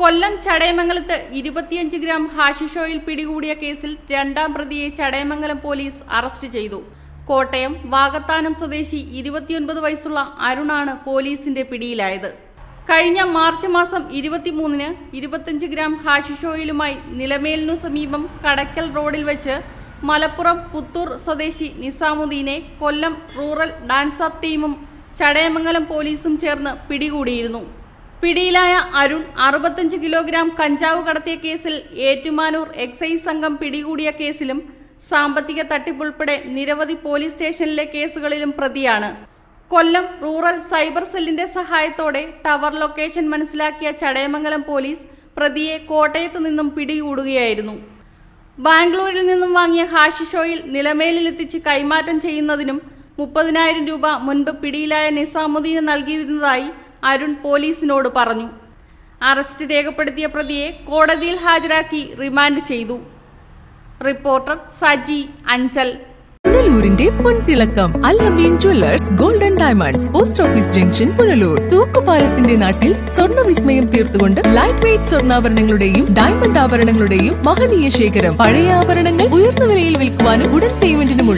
കൊല്ലം ചടയമംഗലത്ത് ഇരുപത്തിയഞ്ച് gram hashish oil പിടികൂടിയ കേസിൽ രണ്ടാം പ്രതിയെ ചടയമംഗലം പോലീസ് അറസ്റ്റ് ചെയ്തു. കോട്ടയം വാകത്താനം സ്വദേശി ഇരുപത്തിയൊൻപത് വയസ്സുള്ള അരുണാണ് പോലീസിന്റെ പിടിയിലായത്. കഴിഞ്ഞ മാർച്ച് മാസം ഇരുപത്തിമൂന്നിന് ഇരുപത്തിയഞ്ച് ഗ്രാം ഹാഷിഷ് ഓയിലുമായി നിലമേലിനു സമീപം കടക്കൽ റോഡിൽ വെച്ച് മലപ്പുറം പുത്തൂർ സ്വദേശി നിസാമുദ്ദീനെ കൊല്ലം റൂറൽ ഡാൻസ് ടീമും ചടയമംഗലം പോലീസും ചേർന്ന് പിടികൂടിയിരുന്നു. പിടിയിലായ അരുൺ അറുപത്തഞ്ച് കിലോഗ്രാം കഞ്ചാവ് കടത്തിയ കേസിൽ ഏറ്റുമാനൂർ എക്സൈസ് സംഘം പിടികൂടിയ കേസിലും സാമ്പത്തിക തട്ടിപ്പുൾപ്പെടെ നിരവധി പോലീസ് സ്റ്റേഷനിലെ കേസുകളിലും പ്രതിയാണ്. കൊല്ലം റൂറൽ സൈബർ സെല്ലിന്റെ സഹായത്തോടെ ടവർ ലൊക്കേഷൻ മനസ്സിലാക്കിയ ചടയമംഗലം പോലീസ് പ്രതിയെ കോട്ടയത്ത് നിന്നും പിടികൂടുകയായിരുന്നു. ബാംഗ്ലൂരിൽ നിന്നും വാങ്ങിയ ഹാഷിഷോയിൽ നിലമേലിലെത്തിച്ച് കൈമാറ്റം ചെയ്യുന്നതിനും മുപ്പതിനായിരം രൂപ മുൻപ് പിടിയിലായ നിസാമുദ്ദീന് നൽകിയിരുന്നതായി അരുൺ പോലീസിനോട് പറഞ്ഞു. അറസ്റ്റ് രേഖപ്പെടുത്തിയ പ്രതിയെ കോടതിയിൽ ഹാജരാക്കി റിമാൻഡ് ചെയ്തു. റിപ്പോർട്ടർ സജി അഞ്ചൽ. പുനലൂരിന്റെ പൊൻതിളക്കം Al Ameen jewellers golden diamonds post office junction Punalur. തൂക്കുപാലത്തിന്റെ നാട്ടിൽ സ്വർണ വിസ്മയം തീർത്തുകൊണ്ട് ലൈറ്റ് വെയ്റ്റ് സ്വർണാഭരണങ്ങളുടെയും ഡയമണ്ട് ആഭരണങ്ങളുടെയും മഹനീയ ശേഖരം. പഴയ ആഭരണങ്ങൾ ഉയർന്ന വിലയിൽ വിൽക്കുവാനും ഉടൻ പേയ്മെന്റിനുമുള്ള